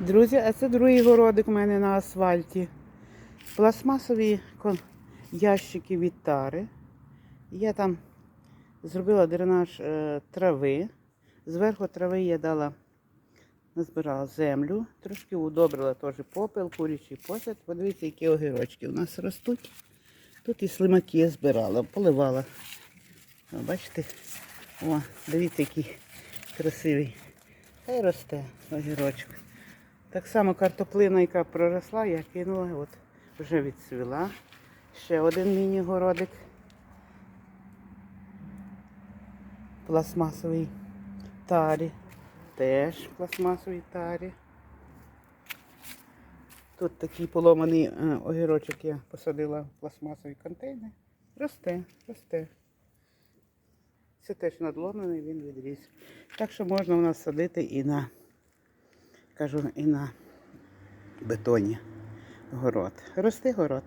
Друзі, а це другий городик у мене на асфальті. Пластмасові ящики від тари. Я там зробила дренаж е, трави. Зверху трави я дала, назбирала землю, трошки удобрила теж попел, курячий посад. Подивіться, які огірочки у нас ростуть. Тут і слимаки я збирала, поливала. Бачите? О, дивіться, який красивий. Хай росте огірочок. Так само картоплина, яка проросла, я кинула, от вже відцвіла. Ще один міні-городик. Пластмасовий тарі. Теж пластмасовий тарі. Тут такий поломаний е, огірочок я посадила в пластмасовий контейнер. Росте, росте. Це теж надломлений, він відріс. Так що можна у нас садити і на, кажу, і на бетоні город. Рости город.